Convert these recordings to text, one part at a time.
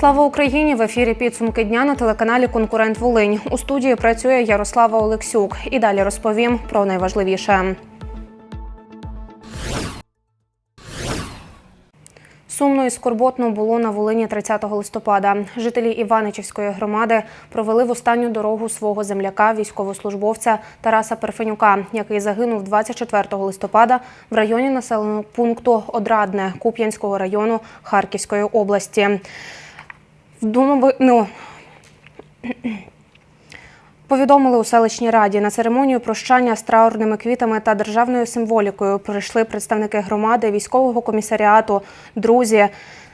Слава Україні! В ефірі підсумки дня на телеканалі Конкурент Волинь. У студії працює Ярослава Олексюк. І далі розповім про найважливіше. Сумно і скорботно було на Волині 30 листопада. Жителі Іваничівської громади провели в останню дорогу свого земляка, військовослужбовця Тараса Перфенюка, який загинув 24 листопада в районі населеного пункту Одрадне Куп'янського району Харківської області. Вдумави, ну, Повідомили у селищній раді на церемонію прощання з траурними квітами та державною символікою прийшли представники громади, військового комісаріату, друзі,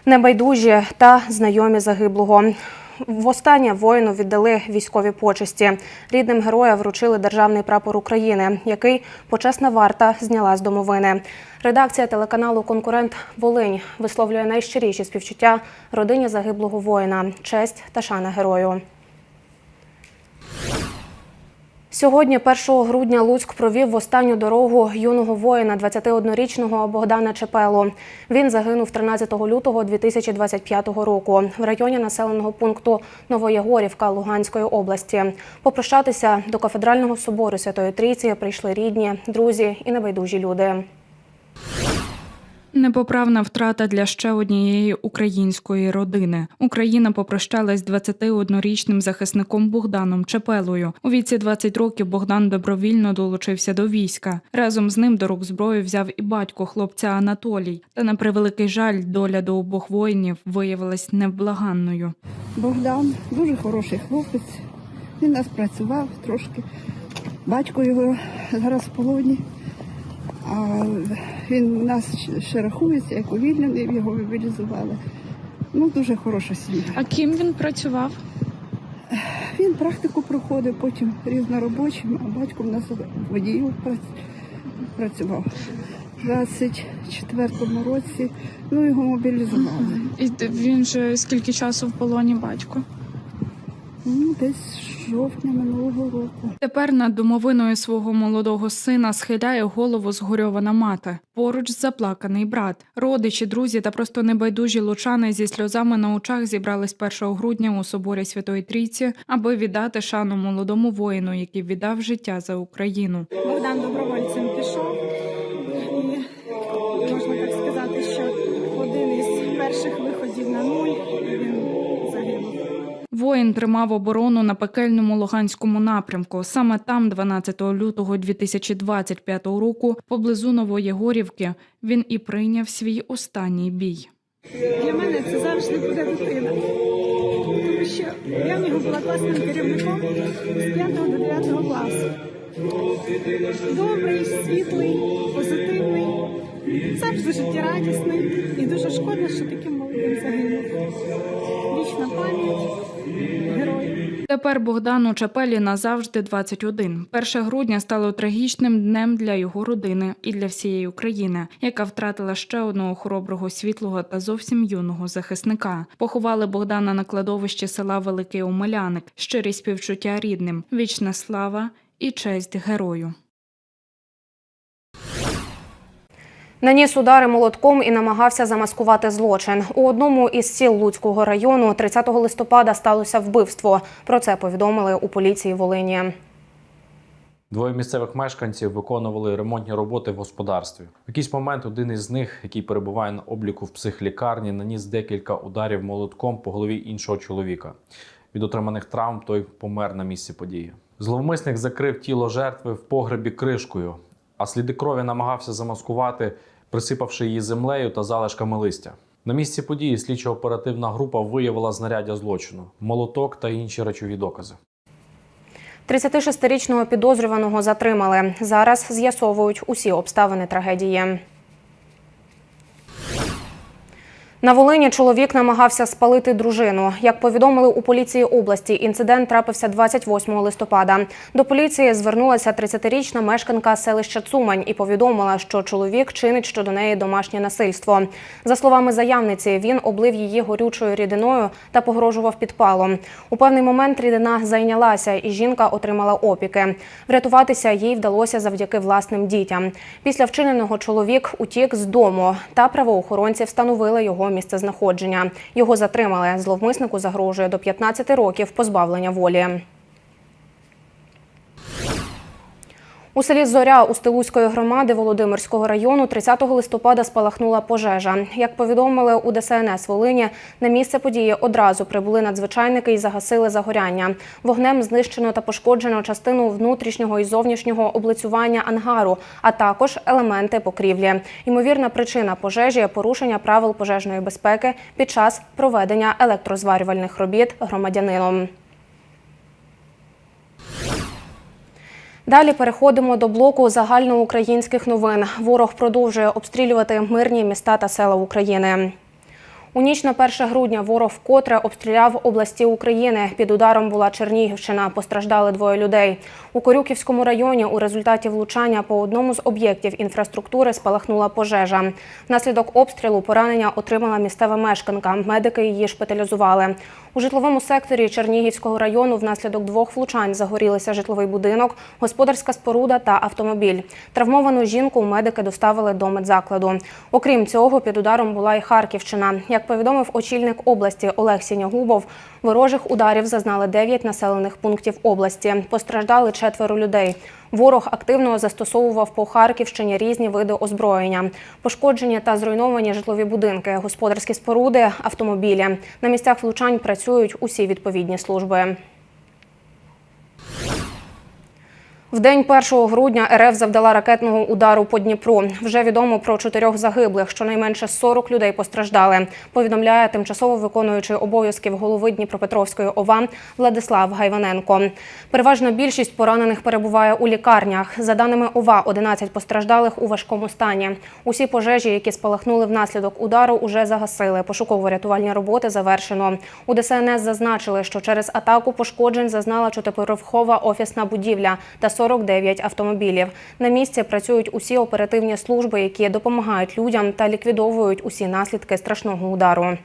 небайдужі та знайомі загиблого. Востаннє воїну віддали військові почесті. Рідним героя вручили державний прапор України, який почесна варта зняла з домовини. Редакція телеканалу Конкурент Волинь висловлює найщиріші співчуття родині загиблого воїна, честь та шана герою. Сьогодні, 1 грудня, Луцьк провів в останню дорогу юного воїна, 21-річного Богдана Чепелу. Він загинув 13 лютого 2025 року в районі населеного пункту Новоягорівка Луганської області. Попрощатися до кафедрального собору Святої Трійці прийшли рідні, друзі і небайдужі люди. Непоправна втрата для ще однієї української родини. Україна попрощалась 21-річним захисником Богданом Чепелою. У віці 20 років Богдан добровільно долучився до війська. Разом з ним до рук зброю взяв і батько хлопця Анатолій. Та на превеликий жаль, доля до обох воїнів виявилась невблаганною. Богдан дуже хороший хлопець. Він нас працював трошки. Батько його зараз в полоні. А він нас ще рахується, як увільнений, його мобілізували. Ну, дуже хороша сім'я. А ким він працював? Він практику проходив, потім різноробочим, а батько в нас прац- працював. У 24-му році ну, його мобілізували. І він же скільки часу в полоні батько? Ну, десь жовтня минулого року. Тепер над домовиною свого молодого сина схиляє голову згорьована мати. Поруч заплаканий брат. Родичі, друзі та просто небайдужі лучани зі сльозами на очах зібрались 1 грудня у соборі Святої Трійці, аби віддати шану молодому воїну, який віддав життя за Україну. Богдан добровольцем пішов. Тримав оборону на пекельному Луганському напрямку. Саме там, 12 лютого 2025 року, поблизу Новоєгорівки, він і прийняв свій останній бій. Для мене це завжди буде дитина. Тому що я в нього була класним керівником з 5 до 9 класу. Добрий, світлий, позитивний, завжди життєрадісний. І дуже шкода, що таким молодим загинув. Вічна пам'ять. Тепер Богдану Чапелі назавжди 21. 1 грудня стало трагічним днем для його родини і для всієї України, яка втратила ще одного хороброго світлого та зовсім юного захисника. Поховали Богдана на кладовищі села Великий Омеляник. Щирі співчуття рідним, вічна слава і честь герою. Наніс удари молотком і намагався замаскувати злочин. У одному із сіл Луцького району 30 листопада сталося вбивство. Про це повідомили у поліції Волині. Двоє місцевих мешканців виконували ремонтні роботи в господарстві. В якийсь момент один із них, який перебуває на обліку в психлікарні, наніс декілька ударів молотком по голові іншого чоловіка. Від отриманих травм той помер на місці події. Зловмисник закрив тіло жертви в погребі кришкою, а сліди крові намагався замаскувати, присипавши її землею та залишками листя. На місці події слідчо-оперативна група виявила знаряддя злочину, молоток та інші речові докази. 36-річного підозрюваного затримали. Зараз з'ясовують усі обставини трагедії. На Волині чоловік намагався спалити дружину. Як повідомили у поліції області, інцидент трапився 28 листопада. До поліції звернулася 30-річна мешканка селища Цумань і повідомила, що чоловік чинить щодо неї домашнє насильство. За словами заявниці, він облив її горючою рідиною та погрожував підпалом. У певний момент рідина зайнялася, і жінка отримала опіки. Врятуватися їй вдалося завдяки власним дітям. Після вчиненого чоловік утік з дому, та правоохоронці встановили його місцезнаходження. Його затримали. Зловмиснику загрожує до 15 років позбавлення волі. У селі Зоря Устилузької громади Володимирського району 30 листопада спалахнула пожежа. Як повідомили у ДСНС Волині, на місце події одразу прибули надзвичайники і загасили загоряння. Вогнем знищено та пошкоджено частину внутрішнього і зовнішнього облицювання ангару, а також елементи покрівлі. Ймовірна причина пожежі порушення правил пожежної безпеки під час проведення електрозварювальних робіт громадянином. Далі переходимо до блоку загальноукраїнських новин. Ворог продовжує обстрілювати мирні міста та села України. У ніч на 1 грудня ворог вкотре обстріляв області України. Під ударом була Чернігівщина. Постраждали двоє людей. У Корюківському районі у результаті влучання по одному з об'єктів інфраструктури спалахнула пожежа. Внаслідок обстрілу поранення отримала місцева мешканка. Медики її шпиталізували. У житловому секторі Чернігівського району внаслідок двох влучань загорілися житловий будинок, господарська споруда та автомобіль. Травмовану жінку медики доставили до медзакладу. Окрім цього, під ударом була і Харківщина. Як повідомив очільник області Олег Сінягубов, ворожих ударів зазнали 9 населених пунктів області. Постраждали четверо людей. Ворог активно застосовував по Харківщині різні види озброєння, пошкоджені та зруйновані житлові будинки, господарські споруди, автомобілі. На місцях влучань працюють усі відповідні служби. В день 1 грудня РФ завдала ракетного удару по Дніпру. Вже відомо про чотирьох загиблих. Щонайменше 40 людей постраждали. Повідомляє тимчасово виконуючий обов'язків голови Дніпропетровської ОВА Владислав Гайваненко. Переважна більшість поранених перебуває у лікарнях. За даними ОВА, 11 постраждалих у важкому стані. Усі пожежі, які спалахнули внаслідок удару, уже загасили. Пошуково-рятувальні роботи завершено. У ДСНС зазначили, що через атаку пошкоджень зазнала чотириповерхова офісна будівля та 49 автомобілів. На місці працюють усі оперативні служби, які допомагають людям та ліквідовують усі наслідки страшного удару.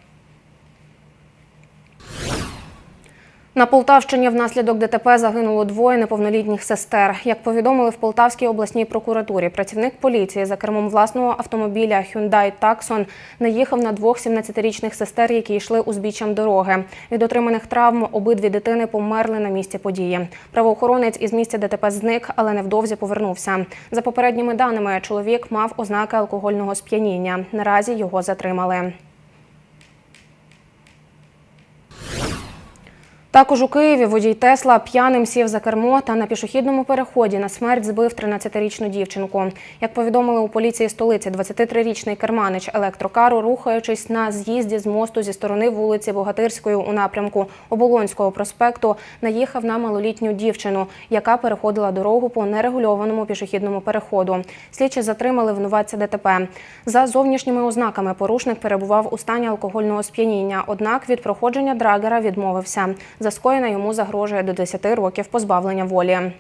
На Полтавщині внаслідок ДТП загинуло двоє неповнолітніх сестер. Як повідомили в Полтавській обласній прокуратурі, працівник поліції за кермом власного автомобіля Hyundai Tucson наїхав на двох 17-річних сестер, які йшли узбіччям дороги. Від отриманих травм обидві дитини померли на місці події. Правоохоронець із місця ДТП зник, але невдовзі повернувся. За попередніми даними, чоловік мав ознаки алкогольного сп'яніння. Наразі його затримали. Також у Києві водій Тесла п'яним сів за кермо та на пішохідному переході на смерть збив 13-річну дівчинку. Як повідомили у поліції столиці, 23-річний керманич електрокару, рухаючись на з'їзді з мосту зі сторони вулиці Богатирської у напрямку Оболонського проспекту, наїхав на малолітню дівчину, яка переходила дорогу по нерегульованому пішохідному переходу. Слідчі затримали винуватця ДТП. За зовнішніми ознаками порушник перебував у стані алкогольного сп'яніння, однак від проходження драгера відмовився. За скоєне йому загрожує до 10 років позбавлення волі.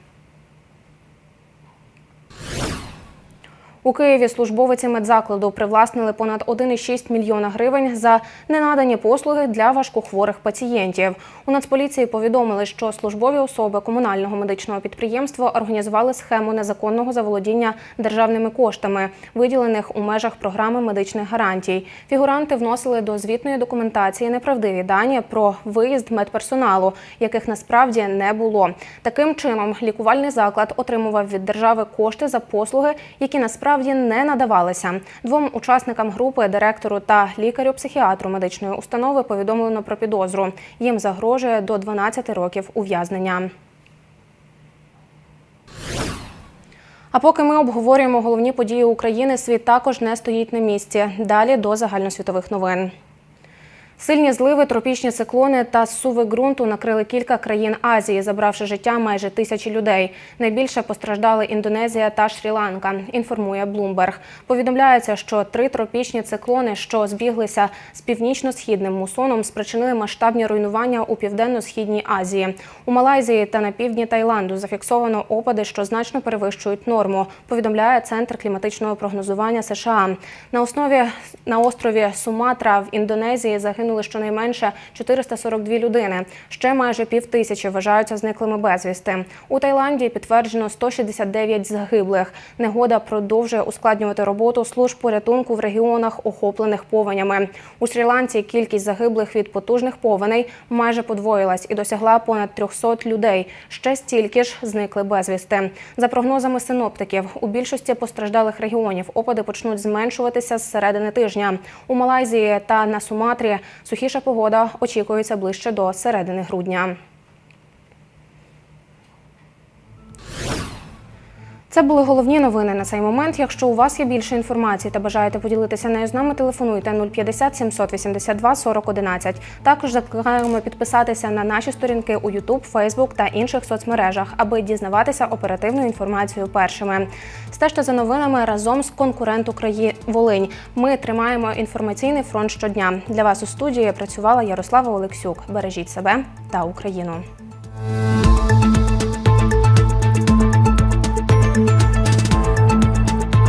У Києві службовиці медзакладу привласнили понад 1,6 мільйона гривень за ненадані послуги для важкохворих пацієнтів. У Нацполіції повідомили, що службові особи комунального медичного підприємства організували схему незаконного заволодіння державними коштами, виділених у межах програми медичних гарантій. Фігуранти вносили до звітної документації неправдиві дані про виїзд медперсоналу, яких насправді не було. Таким чином, лікувальний заклад отримував від держави кошти за послуги, які насправді не надавалися. Двом учасникам групи, директору та лікарю-психіатру медичної установи повідомлено про підозру. Їм загрожує до 12 років ув'язнення. А поки ми обговорюємо головні події України, світ також не стоїть на місці. Далі до загальносвітових новин. Сильні зливи, тропічні циклони та суви ґрунту накрили кілька країн Азії, забравши життя майже тисячі людей. Найбільше постраждали Індонезія та Шрі-Ланка. Інформує Bloomberg. Повідомляється, що три тропічні циклони, що збіглися з північно-східним мусоном, спричинили масштабні руйнування у південно-східній Азії. У Малайзії та на півдні Таїланду зафіксовано опади, що значно перевищують норму. Повідомляє центр кліматичного прогнозування США. На основі на острові Суматра в Індонезії загинули загинули щонайменше 442 людини. Ще майже пів тисячі вважаються зниклими безвісти. У Таїланді підтверджено 169 загиблих. Негода продовжує ускладнювати роботу служб порятунку в регіонах, охоплених повенями. У Шрі-Ланці кількість загиблих від потужних повеней майже подвоїлась і досягла понад 300 людей. Ще стільки ж зникли безвісти. За прогнозами синоптиків, у більшості постраждалих регіонів опади почнуть зменшуватися з середини тижня. У Малайзії та на Суматрі сухіша погода очікується ближче до середини грудня. Це були головні новини на цей момент. Якщо у вас є більше інформації та бажаєте поділитися нею з нами, телефонуйте 050 782 40 11. Також закликаємо підписатися на наші сторінки у YouTube, Facebook та інших соцмережах, аби дізнаватися оперативну інформацію першими. Стежте за новинами разом з конкурент Україні Волинь. Ми тримаємо інформаційний фронт щодня. Для вас у студії працювала Ярослава Олексюк. Бережіть себе та Україну.